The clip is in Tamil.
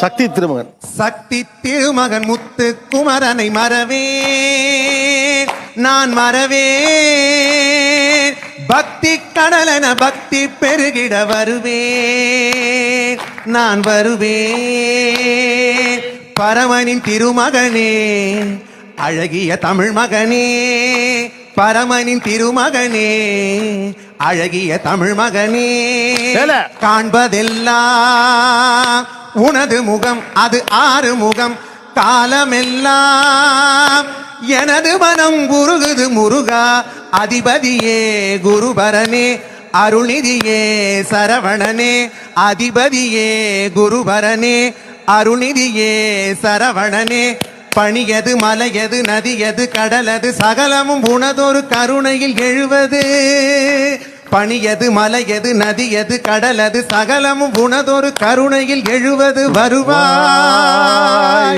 சக்தி திருமகன். சக்தி திருமகன் முத்து குமரனை மறவே நான் மறவே பக்தி கடலென பக்தி பெருகிட வருவேன். நான் வருவேன். பரமனின் திருமகனே அழகிய தமிழ் மகனே பரமனின் திருமகனே அழகிய தமிழ் மகனே. காண்பதெல்லாம் உனது முகம் அது ஆறு முகம். காலமெல்லாம் எனது மனம் குருகுது முருகா. அதிபதியே குருபரனே அருணிதியே சரவணனே. அதிபதியே குருபரனே அருணிதியே சரவணனே. பணியது மலையது நதியது கடலது சகலமும் உனதொரு கருணையில் எழுவது. பனி எது மலை எது நதி எது கடல் கடலது சகலமும் உனதொரு கருணையில் எழுவது வருவாய்.